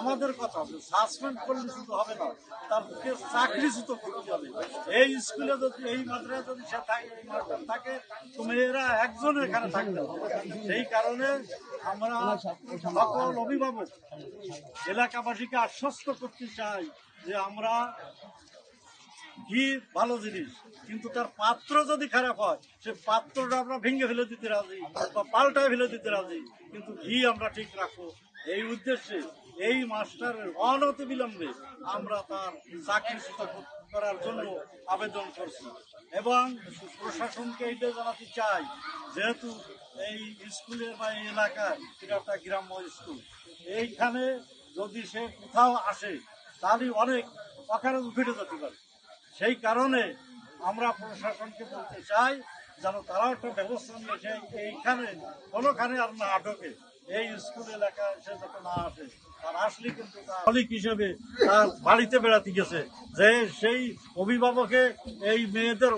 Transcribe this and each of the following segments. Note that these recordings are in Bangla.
আমাদের কথা সাসপেন্ড করলে শুধু হবে না। তারকে চাকরিচ্যুত করতে হবে। এই স্কুলে যদি, এই মাদ্রাসা যদি সে থাকে, এই মাস্টার থাকে, তো মেয়েরা একজন এখানে থাকবে না। সেই কারণে আমরা সকল অভিভাবক, এলাকাবাসীকে আশ্বস্ত করতে চাই যে আমরা ঘি ভালো জিনিস। কিন্তু তার পাত্র যদি খারাপ হয়, সে পাত্রটা আমরা ভেঙে ফেলে দিতে রাজি বা পাল্টায় ফেলে দিতে রাজি। কিন্তু ঘি আমরা ঠিক রাখব। এই উদ্দেশ্যে এই মাস্টারের অনতি বিলম্বে আমরা তার চাকরিচ্যুত করার জন্য আবেদন করছি। এবং প্রশাসনকে এইটা জানাতে চাই, যেহেতু এই স্কুলের বা এই এলাকায় এটা একটা গ্রাম্য স্কুল। এইখানে যদি সে কোথাও আসে, তাহলে অনেক অকারণ ঘটে যেতে পারে। সেই কারণে আমরা প্রশাসনকে বলতে চাই, যেন তারাও একটা ব্যবস্থা নিয়ে সেই এইখানে কোনোখানে আর না আটকে এই স্কুল এলাকায় সে যাতে না আসে। মালিক হিসেবে তার বাড়িতে বেড়াতে গেছে যে সেই অভিভাবকে এই মেয়েদের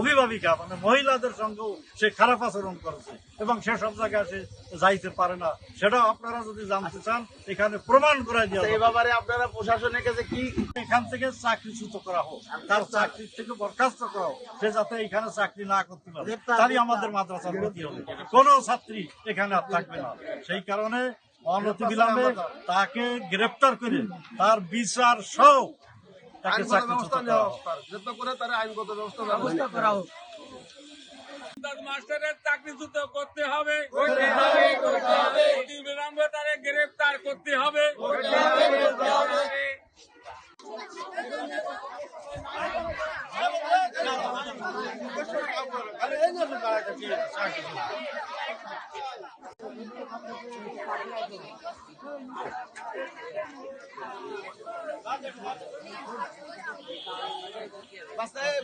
অভিভাবিকা মানে মহিলাদের সঙ্গেও সে খারাপ আচরণ করেছে এবং সে সব জায়গায় সে যাইতে পারে না। সেটা আপনারা যদি জানতে চান এখানে প্রমাণ করে এই ব্যাপারে আপনারা প্রশাসনের কাছে কি এখান থেকে চাকরিচ্যুত করা হোক তার চাকরি থেকে বরখাস্ত করা হোক সে যাতে এখানে চাকরি না করতে পারে। তারই আমাদের মাদ্রাসার ক্ষতি হবে কোনো ছাত্রী এখানে আর থাকবে না। সেই কারণে অনতি বিলম্বে তাকে গ্রেপ্তার করে তার বিচার সহ তাকে আইনগত ব্যবস্থা নেওয়া হোক। হোক। করে তারা আইনগত ব্যবস্থা ব্যবস্থা করা হোক। মাস্টারের চাকরিচ্যুত করতে হবে। অতি বিলম্বে তারে গ্রেফতার করতে হবে। এই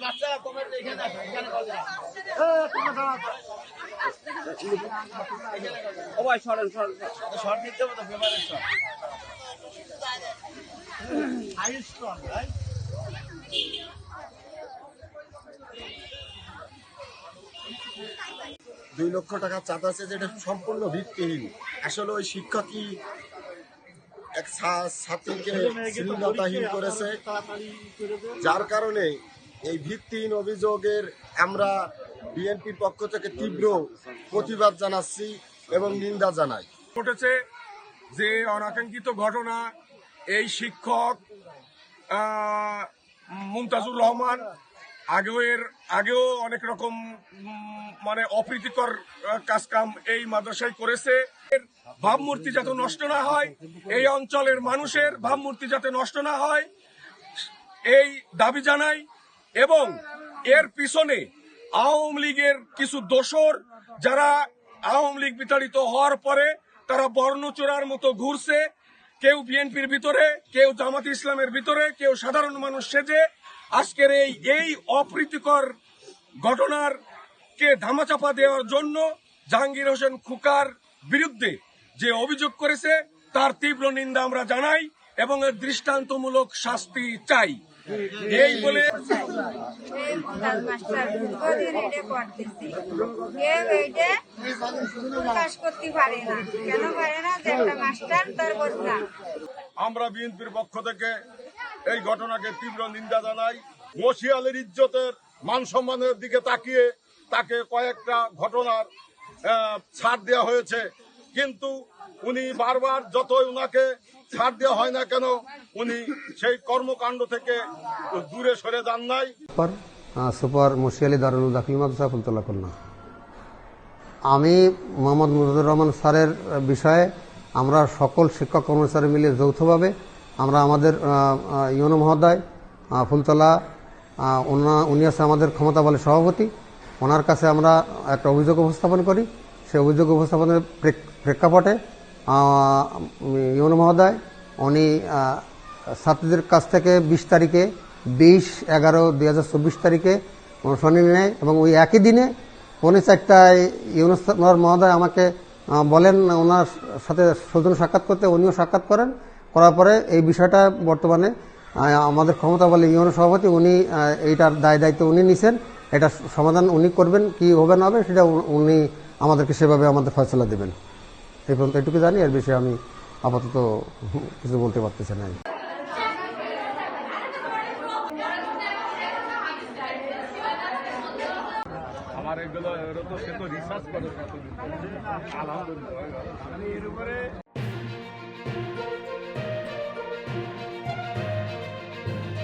বাচ্চা তোমার এখানে আসো এখানে কল ও ভাই সরেন সরেন। শর্ট নিতে হবে তো ফেভারেট শর্ট one, right? দুই লক্ষ টাকা চাঁদা আছে যেটা সম্পূর্ণ ভিত্তিহীন আসলে ওই শিক্ষকই এক ছাত্রীকে পরীক্ষায় করেছে। যার কারণে এই ভিত্তিহীন অভিযোগের আমরা বিএনপির পক্ষ থেকে তীব্র প্রতিবাদ জানাচ্ছি এবং নিন্দা জানাই ঘটেছে যে অনাকাঙ্ক্ষিত ঘটনা, এই শিক্ষক মুমতাজুর রহমান আগেও এর, আগেও অনেক রকম মানে অপ্রীতিকর কাজকাম এই মাদ্রাসায় করেছে। ভাবমূর্তি যাতে নষ্ট না হয়, এই অঞ্চলের মানুষের ভাবমূর্তি যাতে নষ্ট না হয়, এই দাবি জানাই। এবং এর পিছনে আওয়ামী লীগের কিছু দোসর যারা আওয়ামী লীগ বিতাড়িত হওয়ার পরে তারা বর্ণচোরার মতো ঘুরছে। কেউ বিএনপির ভিতরে, কেউ জামাত ইসলামের ভিতরে, কেউ সাধারণ মানুষ সেজে আজকের এই এই অপ্রীতিকর ঘটনার কে ধামাচাপা দেওয়ার জন্য জাহাঙ্গীর হোসেন খুকার বিরুদ্ধে যে অভিযোগ করেছে, তার তীব্র নিন্দা আমরা জানাই এবং এর দৃষ্টান্তমূলক শাস্তি চাই। এই বলে আমরা বিএনপির পক্ষ থেকে এই ঘটনাকে তীব্র নিন্দা জানাই। মশিয়ালের ইজ্জতের মান সম্মানের দিকে তাকিয়ে তাকে কয়েকটা ঘটনার ছাড় দেওয়া হয়েছে। কিন্তু উনি বারবার যতই উনাকে ছাড় দেওয়া হয় না কেন, উনি সেই কর্মকাণ্ড থেকে দূরে সরে যান নাই। সুপার মুশিয়ালি দারুল দাখিল মাদ্রাসা ফুলতলা আমি মোহাম্মদ মুজিবুর রহমান স্যারের বিষয়ে আমরা সকল শিক্ষক কর্মচারী মিলে যৌথভাবে আমরা আমাদের ইউনো মহোদয় ফুলতলা উনি আছে আমাদের ক্ষমতা বলে সভাপতি। ওনার কাছে আমরা একটা অভিযোগ উপস্থাপন করি। সেই অভিযোগ উপস্থাপনের প্রেক্ষাপটে ইউনো মহোদয়, উনি ছাত্রীদের কাছ থেকে বিশ তারিখে, বিশ এগারো দুই হাজার চব্বিশ তারিখে শুনানি নেয় এবং ওই একই দিনে পৌনে চারটায় ইউনুস মহোদয় আমাকে বলেন, ওনার সাথে সৌজন্য সাক্ষাৎ করতে, উনিও সাক্ষাৎ করেন। করার পরে এই বিষয়টা বর্তমানে আমাদের ক্ষমতা বলে ইউনো সভাপতি উনি এইটার দায় দায়িত্ব উনি নিছেন। এটা সমাধান উনি করবেন, কি হবে না হবে সেটা উনি আমাদেরকে সেভাবে আমাদের ফয়সলা দেবেন। এই পর্যন্ত এটুকু জানি, এর বিষয়ে আমি আপাতত কিছু বলতে পারতেছি না। আমার এগুলো সে তো রিসার্চ করে আলহামদুলিল্লাহ।